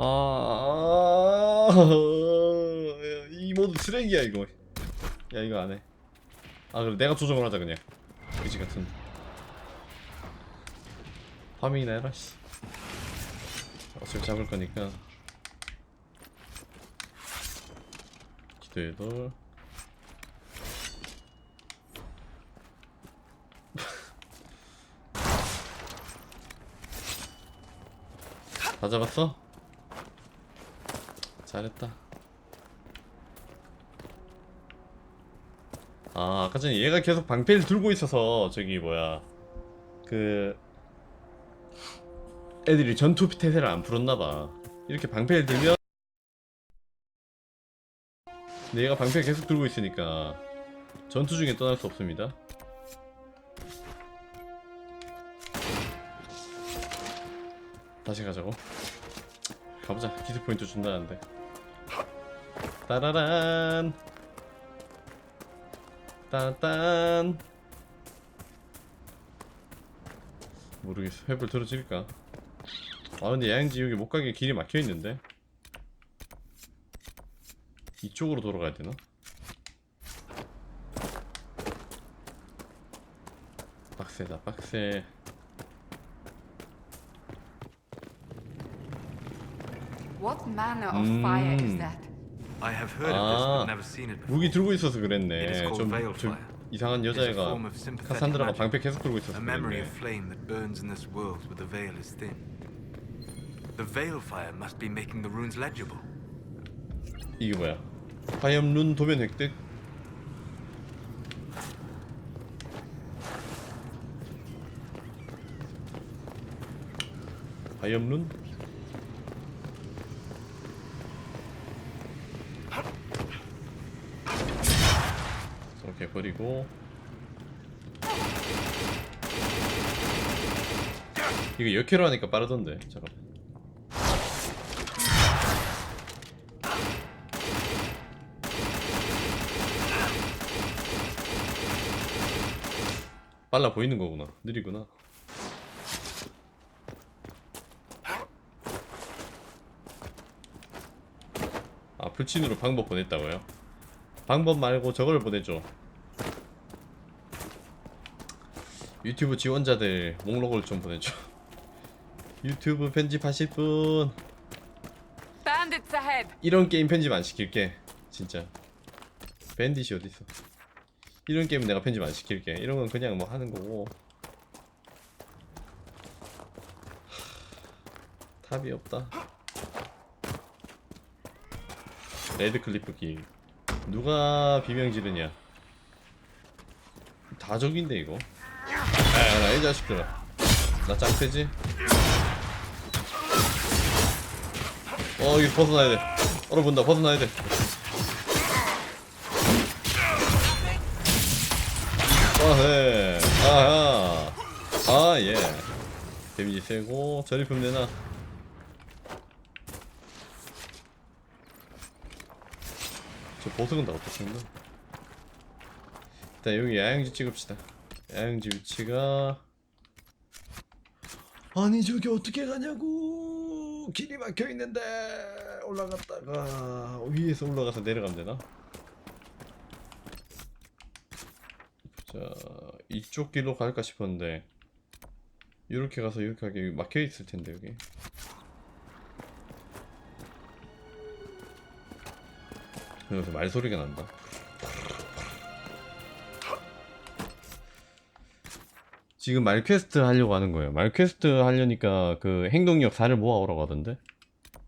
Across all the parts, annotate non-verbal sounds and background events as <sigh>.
아, 이 모드 쓰레기야 이거. 야 이거 안 해. 아 그래 내가 조정을 하자 그냥. 그지 같은. 파밍이나 해라 씨. 어차피 잡을 거니까. 기도의 돌. 다 잡았어? 잘했다. 아, 아까 전에 얘가 계속 방패를 들고 있어서 저기 뭐야 그 애들이 전투 태세를 안 풀었나봐. 이렇게 방패를 들면 근데 얘가 방패를 계속 들고 있으니까 전투 중에 떠날 수 없습니다. 다시 가자고. 가보자. 기스 포인트 준다는데. 따라란. 딴딴. 모르겠어. 횃불 들어질까? 아 근데 야영지 여기 못 가게 길이 막혀 있는데. 이쪽으로 돌아가야 되나? 빡세다 빡세. What manner of fire is that? I have heard of this, 아 but never seen it before. 무기 들고 있어서 그랬네. called 좀, fire. 이상한 여자애가 카산드라가 방패 계속 들고 있어서 A memory of 그랬네. flame that burns in this world where the veil is thin. The veil fire must be making the runes legible. 이게 뭐야? 화염 룬 도면 획득? 화염 룬? 이렇게 버리고. 이거 역회로 하니까 빠르던데 잠깐 빨라 보이는 거구나. 느리구나. 아 풀친으로 방법 보냈다고요? 방법 말고 저걸 보내줘 유튜브 지원자들 목록을 좀 보내줘. <laughs> 유튜브 편집하실 분! 이런 게임 편집 안 시킬게 진짜. 밴딧이 어딨어? 이런 게임은 내가 편집 안 시킬게. 이런 건 그냥 뭐 하는 거고. 하, 답이 없다. 레드 클리프 기 누가 비명 지르냐? 다 적인데 이거 아이 자식들아 나 짱패지? 어 이거 벗어나야 돼. 얼어본다. 벗어나야 돼. 아해 아하 아예. 데미지 세고 저리품 내놔. 저 보석은 다 쓴다 일단 여기 야영지 찍읍시다 야영지 위치가 아니 저기 어떻게 가냐고. 길이 막혀 있는데 올라갔다가 위에서 올라가서 내려가면 되나? 자 이쪽 길로 갈까 싶었는데 이렇게 가서 이렇게 하기 막혀 있을 텐데 여기. 여기서 말소리가 난다 지금 말 퀘스트 하려고 하는 거예요. 말 퀘스트 하려니까 그 행동력 4를 모아오라고 하던데?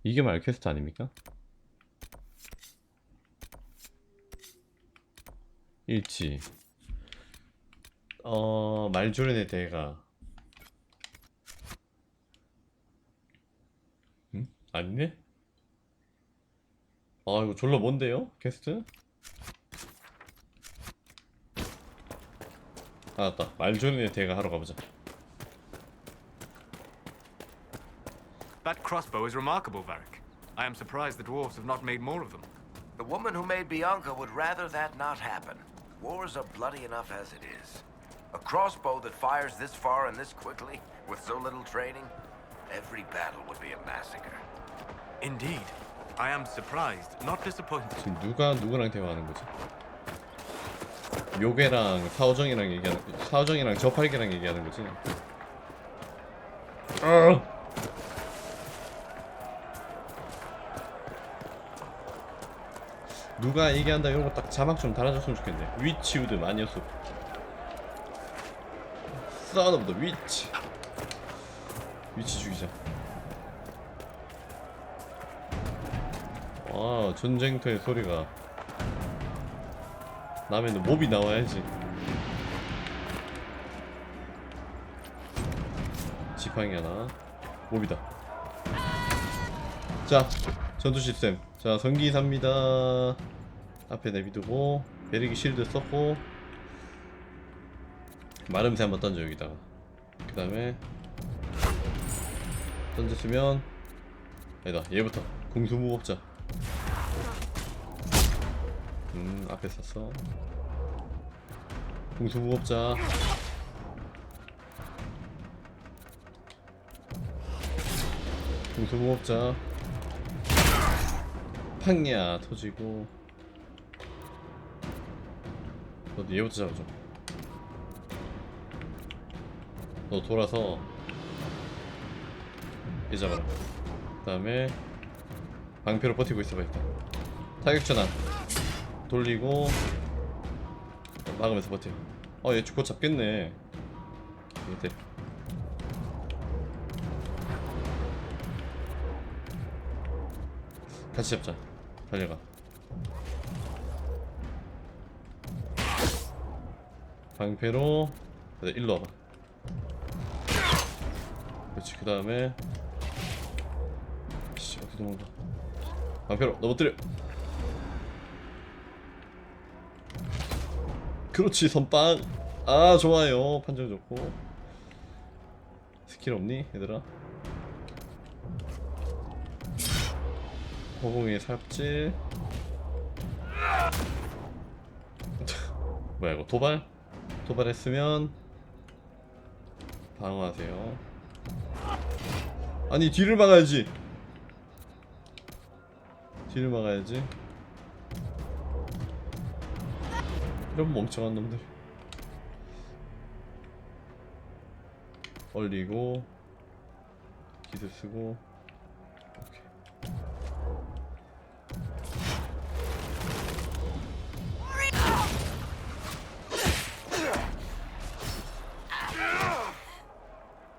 이게 말 퀘스트 아닙니까? 일치. 어, 말조련의 대가. 응? 아니네? 아, 이거 졸라 뭔데요? 퀘스트? 아, 맞다. 말조련의 대가 하러 가보자. That crossbow is remarkable, Varric. I am surprised the dwarves have not made more of them. The woman who made Bianca would rather that not happen. Wars are bloody enough as it is. A crossbow that fires this far and this quickly, with so little training, every battle would be a massacre. Indeed. I am surprised, not disappointed. 지금 누가 누구랑 대화하는 거지? 요괴랑 사오정이랑 얘기하는 사오정이랑 저팔계랑 얘기하는 거지? 어! 누가 얘기한다 이런 거 딱 자막 좀 달아줬으면 좋겠네. 위치 우드 마녀수. Son of the witch. 위치 죽이자. 아 전쟁터의 소리가 남에는 몹이 나와야지. 지팡이 하나. 몹이다. 자 전투 시스템. 자 성기사입니다. 앞에 내비두고 베르기 실드 썼고 마름새 한번 던져 여기다가. 그 다음에 던졌으면 아니다 얘부터. 공수무법자 음 앞에 샀어 공수 무법자. 공수 무법자. 팡야 터지고. 너도 얘부터 잡아줘. 너 돌아서 얘 잡아라. 그 다음에 방패로 버티고 있어봐 일단. 타격 전환 돌리고 막으면서 버텨 어얘 죽고 잡겠네. 얘 때려 같이 잡자. 달려가. 방패로. 그래, 일로 와봐. 그렇지 그 다음에. 씨 어디 도망가? 방패로. 넘어뜨려 그렇지 선빵. 아 좋아요. 판정 좋고. 스킬 없니 얘들아? 허공의 삽질 <laughs> 뭐야 이거 도발? 도발했으면 방어하세요. 아니 뒤를 막아야지. 뒤를 막아야지 이런 멍청한 놈들 얼리고 기술 쓰고 오케이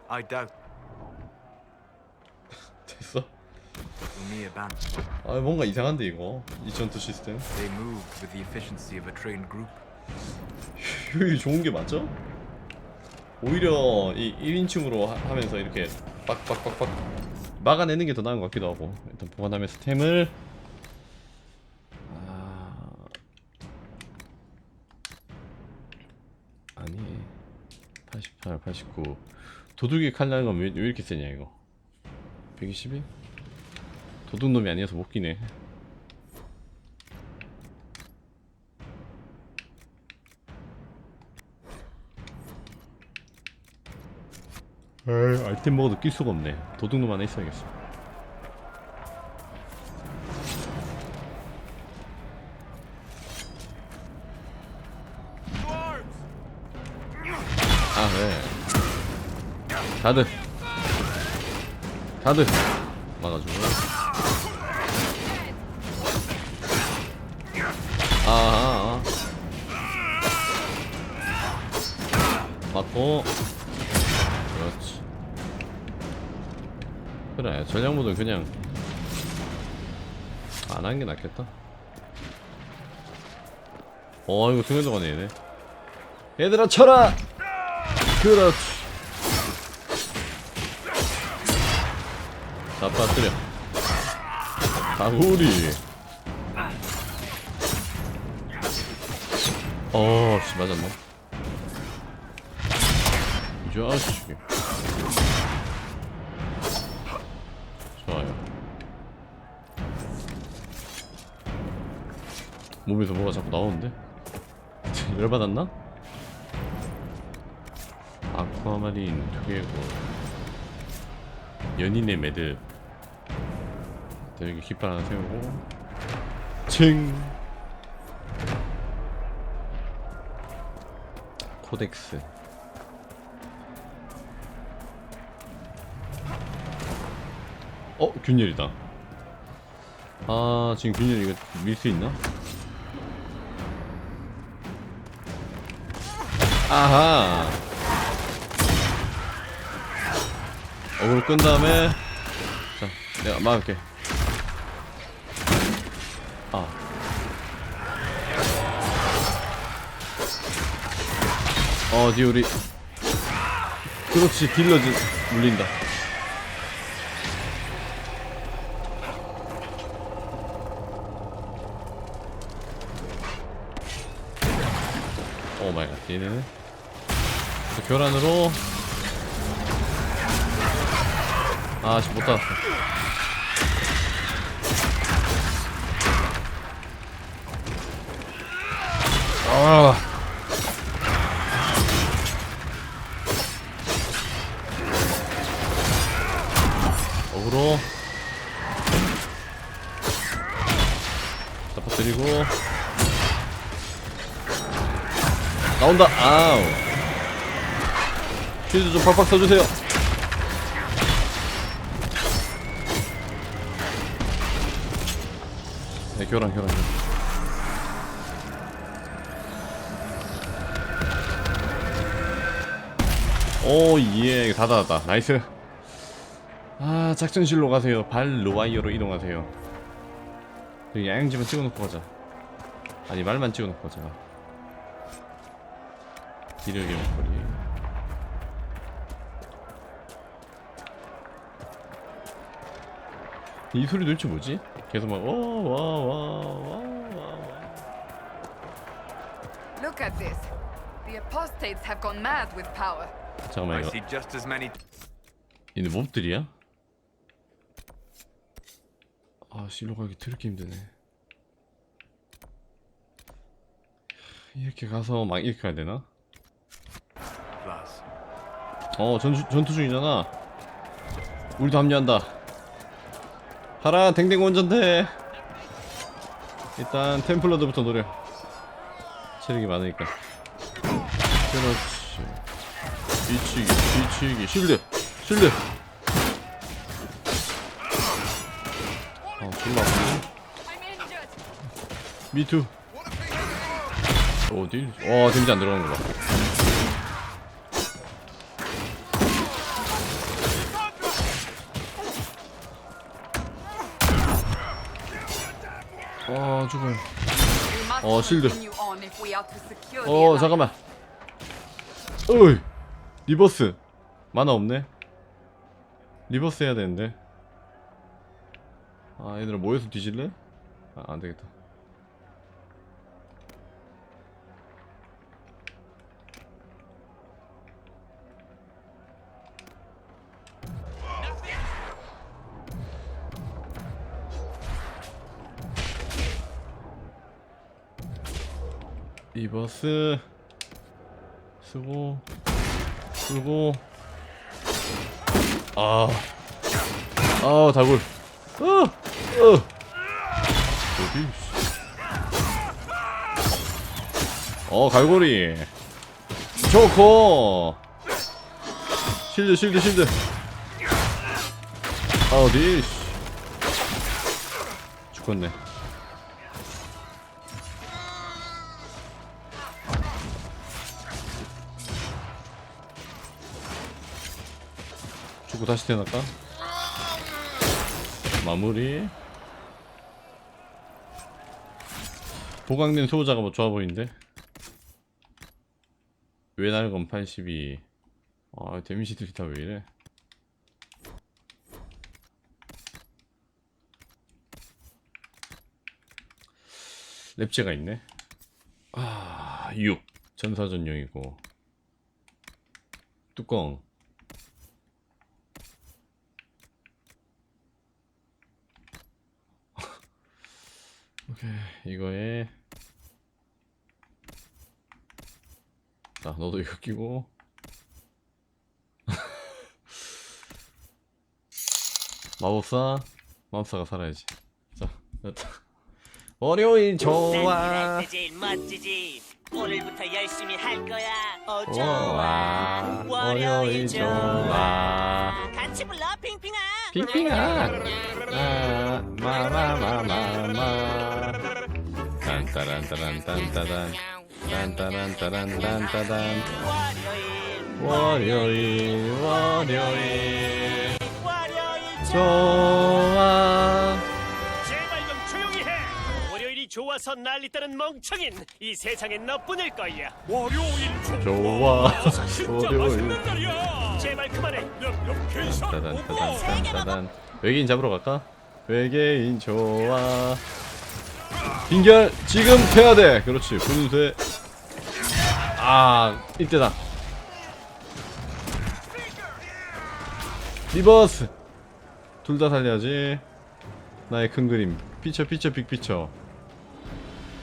I doubt 됐어? Lumia band. 아 뭔가 이상한데 이거 이 전투 시스템 They move with the efficiency of a trained group. <laughs> 효율이 좋은 게 맞죠? 오히려 이 1인칭으로 하, 면서 이렇게 빡빡빡빡 막아내는 게 더 나은 것 같기도 하고. 일단 보관하면서 템을. 아... 아니. 88, 89 도둑이 칼날은 건왜 왜 이렇게 세냐 이거? 122? 도둑놈이 아니어서 못 끼네 에이, 아이템 먹어도 낄 수가 없네. 도둑놈 하나 있어야겠어. 아, 네. 다들. 다들. 막아주고. 아, 아, 아. 맞고. 그래 전략 모드는 그냥 안 하는 게 낫겠다. 어 이거 순간적으로 얘네. 얘들아 쳐라. 그렇지. 다 빠뜨려. 가구리. 어, 씨 맞았나? 이 자식. 좋 몸에서 뭐가 자꾸 나오는데? <laughs> 열받았나? 아쿠아마린 두개고 연인의 매듭 여기 깃발 하나 세우고 칭 코덱스 어? 균열이다 아 지금 균열 이거 밀 수 있나? 아하. 어그로 끈 다음에 자 내가 막을게. 아. 어디 우리. 그렇지 딜러즈 물린다. 오 마이 갓 얘는 자, 교란으로. 아 씨 못 닿았어. 아. 어그로. 잡아뜨리고. 나온다. 아우 퀴즈 좀 팍팍 써주세요. 네 교란 교란 교란. 오예 다 닫았다 나이스. 아 작전실로 가세요. 발 로와이어로 이동하세요. 여기 야영지만 찍어놓고 가자. 아니 말만 찍어놓고 가자. 기력의 목걸이 이 소리 도대체 뭐지? 계속 막 어, 와와와와와 Look at this. The apostates have gone mad with power. 잠깐만 I 이거 see just as many. 얘네 몹들이야? 아 실로 가기 드럽게 힘드네 이렇게 가서 막 이렇게 가야 되나? Plus, 어 전투, 전투 중이잖아 우리도 합류한다 하라 댕댕 원전대. 일단 템플러드부터 노려. 체력이 많으니까. 그렇지. 뒤치기 뒤치기. 실드 실드. 어 졸라 I'm injured. 미투. 어디? 와 데미지 안 들어가는 거봐 we are to secure the 어. 잠깐만. 어이 리버스. 만화 없네. 리버스 해야 되는데. 아 얘들아 모여서 뒤질래? 아 안되겠다 리버스 쓰고 쓰고 아, 아 다굴, 어, 어, 어디? 씨. 어 갈고리, 좋고, 실드 실드 실드, 아 어디? 씨. 죽겠네. 다시 태어날까? 마무리? 보강된 소호자가 뭐 좋아 보이는데? 외날검 82 아 데미지 들이 다 왜 이래? 랩제가 있네? 아 6 전사전용이고. 뚜껑 오케이 이거에. 자 너도 이거 끼고. <laughs> 마법사 맘사가 살아야지. 자 됐다. 월요일 좋아. 멋지지. 오늘부터 열심히 할 거야. 어 좋아. 월요일 좋아. 같이 불러 핑핑아. 핑핑아. 아 마마마마마 딴따란따란딴따단 딴따란따란딴따단 월요일 월요일 월요일 월요일 좋아. 제발 좀 조용히 해. 월요일이 좋아서 난리다는 멍청인. 이 세상엔 너뿐일 거야. 월요일 좋아. 진짜 월요일. 맛있는 날이야. 제발 그만해. 따단. 외계인 잡으러 갈까? 외계인 좋아 빙결 지금 돼야 돼. 그렇지 분쇄 아 이때다. 리버스. 둘 다 살려야지. 나의 큰 그림. 피처 피처 빅피처.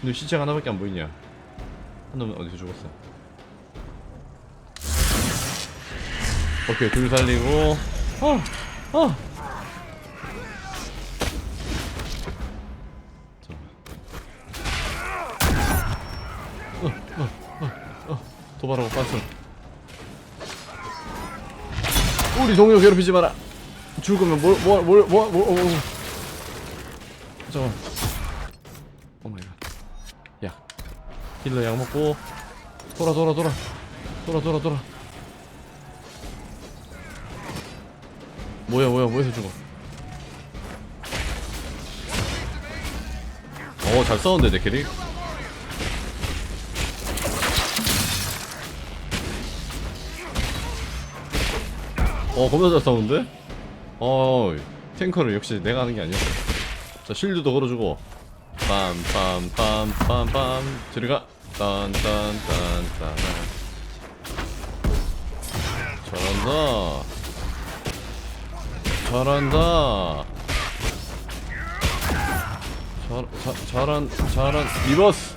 근데 시체가 하나밖에 안 보이냐? 한 놈은 어디서 죽었어? 오케이 둘 살리고. 어! 어! 자. 도발하고 빤스 우리 동료 괴롭히지 마라. 죽을 거면 뭘 뭘 뭘 뭘 뭘, 어, 어, 어. 잠깐만. 오마이갓. 약 힐러 약 먹고. 돌아 돌아 돌아. 돌아 돌아 돌아. 뭐야 뭐야 뭐해서 죽어? 어잘 싸운데 내 캐릭 어 겁나 잘 싸우는데? 어 탱커를 역시 내가 하는 게 아니었어 자 실드도 걸어주고. 빰빰빰빰빰. 들어가. 딴딴딴딴. 잘한다. 잘한다. 잘, 자, 잘한 잘한. 리버스!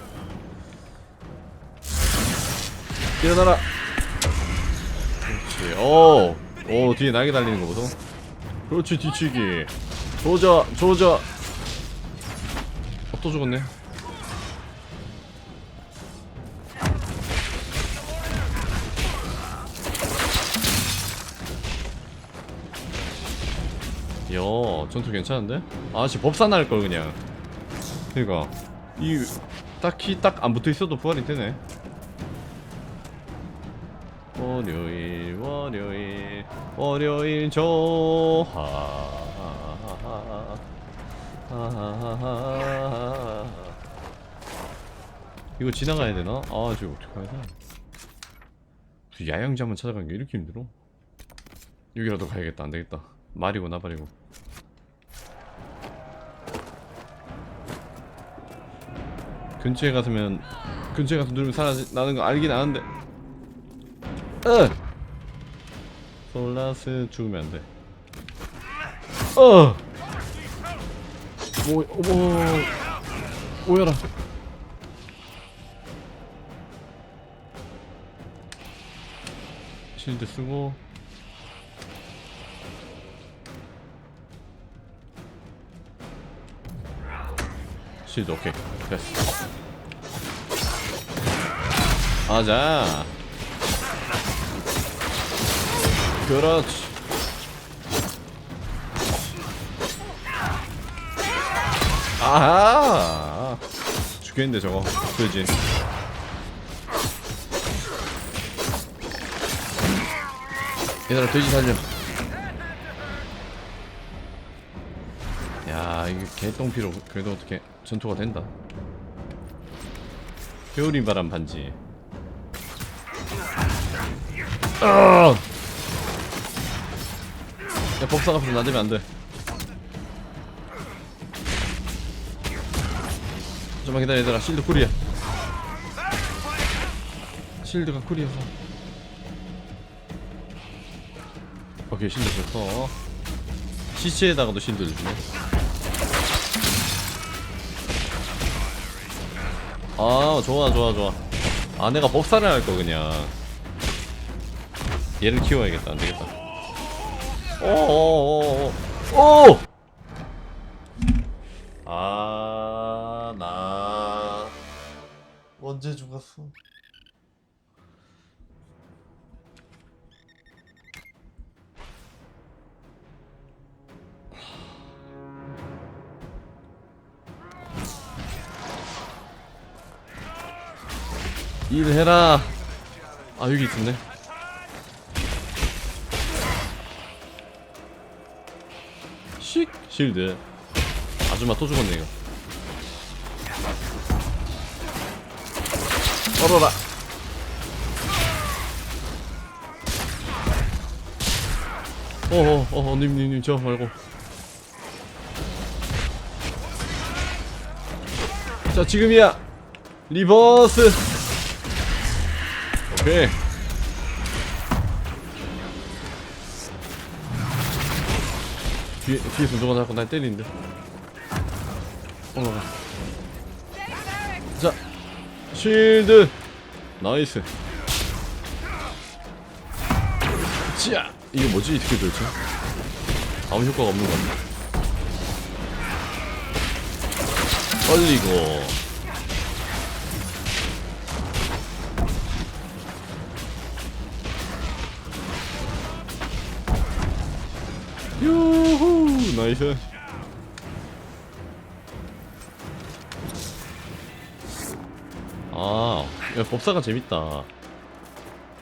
일어나라! 그렇지. 오, 오 뒤에 날개 달리는 거 보소. 그렇지 뒤치기. 조져 조져. 어, 또 죽었네. 야 전투 괜찮은데? 아씨 법산 할걸 그냥. 그니까. 이 딱히 딱 안 붙어있어도 부활이 되네 월요일 월요일 월요일 좋아 이거 지나가야 되나? 아 지금 어떡하냐 야영지 한번 찾아가는 게 이렇게 힘들어? 여기라도 가야겠다. 안되겠다. 말이고 나발이고. 근처에 갔으면 근처에 가서 누르면 사라지 나는 거 알긴 아는데 어! 솔라스 죽으면 안 돼. 어! 뭐, 어머. 오여라. 실드 쓰고. 실드 오케이. 됐어. 아자 그렇지. 아하! 죽겠는데 저거. 그지. 얘들아 돼지 살려 야 이게 개똥피로. 그래도 어떻게 전투가 된다. 겨울인 바람 반지. 아! 야 법사가 앞으로 나대면 안돼. 좀만 기다려 얘들아. 실드 쿨이야. 실드가 쿨이어서. 오케이 실드 좋어 시체에다가도 실드를 주네. 아 좋아 좋아 좋아. 아 내가 법사를 할 거 그냥. 얘를 키워야겠다. 안되겠다 오오오오 오! 아, 나 언제 죽었어? 일해라 아 여기 있었네 씩 실드. 아줌마 또 죽었네 이거. 얼어라. 어어 어어 님님님 저 말고. 자 지금이야. 리버스. 오케이 뒤에, 뒤에서 누가 자꾸 날 때리는데? 올라가. 자 쉴드. 나이스. 자 이게 뭐지? 이렇게 도대체 아무 효과가 없는 거 같네. 떨리고 유후 나이스. 아 야, 법사가 재밌다.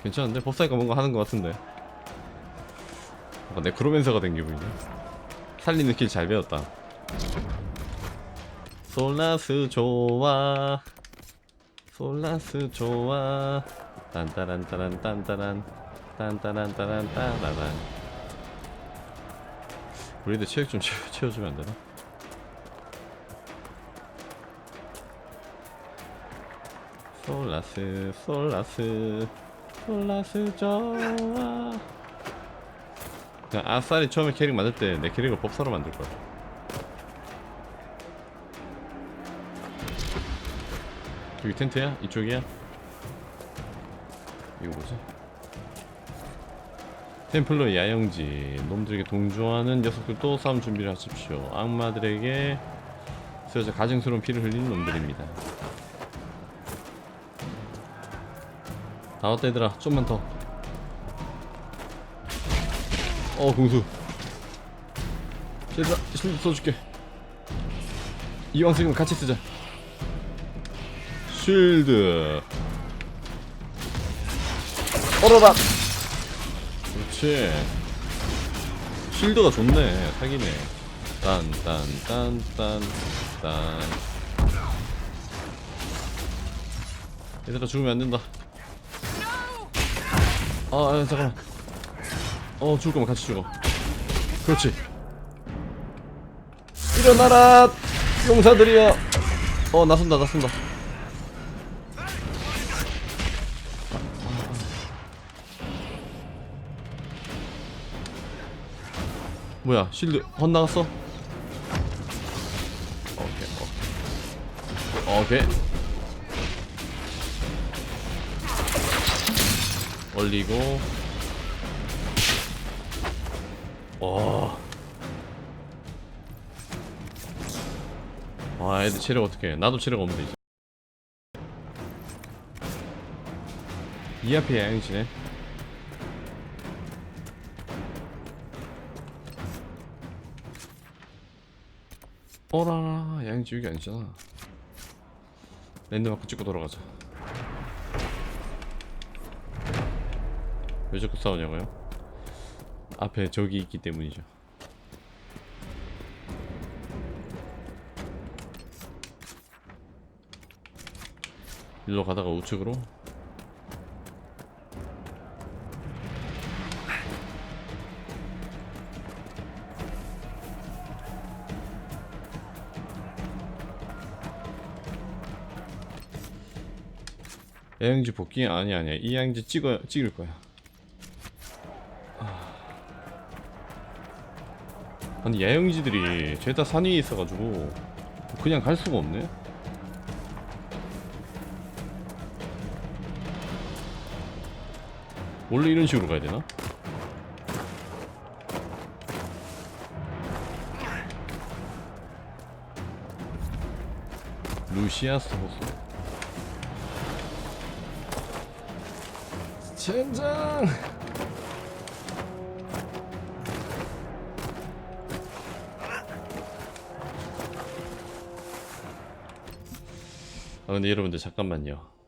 괜찮은데? 법사니까 뭔가 하는 것 같은데. 뭔가 네크로맨서가 된 기분이네. 살리는 길 잘 배웠다. 솔라스 좋아. 솔라스 좋아. 딴따란 따란 딴따란. 딴따란 따란 따라란 우리들 체력 좀 채워, 채워주면 안 되나? 솔라스 솔라스 솔라스 좋아 그냥 아싸리 처음에 캐릭 만들 때 내 캐릭을 법사로 만들 거야 여기 텐트야? 이쪽이야? 이거 뭐지? 템플러 야영지 놈들에게 동조하는 녀석들도 싸움 준비를 하십시오 악마들에게 쓰여져 가증스러운 피를 흘리는 놈들입니다 나왔다 얘들아 좀만 더 어, 공수. 얘들아, 실드 써줄게. 이왕 쓰면 같이 쓰자. 쉴드. 얼어라! 그렇지. 쉴드가 좋네. 사기네. 딴, 딴, 딴, 딴, 딴. 얘들아, 죽으면 안 된다. 아, 아 잠깐만. 어 죽을 거면 같이 죽어 그렇지 일어나라 용사들이여 어 나선다 나선다 뭐야 실드 헛나갔어 오케이 오케이 오케이 올리고 와. 와, 애들 체력 어떻게? 나도 체력 없는데 이제. 이 앞에 야영지네. 어라, 여기 아니잖아. 랜드마크 찍고 돌아가자. 왜 자꾸 싸우냐고요? 앞에 적이 있기 때문이죠. 일로 가다가 우측으로 애양지 복귀 아니 아니야 이 양지 찍어 찍을 거야. 아니 야영지들이 죄다 산 위에 있어가지고 그냥 갈 수가 없네. 원래 이런 식으로 가야 되나? 루시아 소스 젠장! 아 근데 여러분들 잠깐만요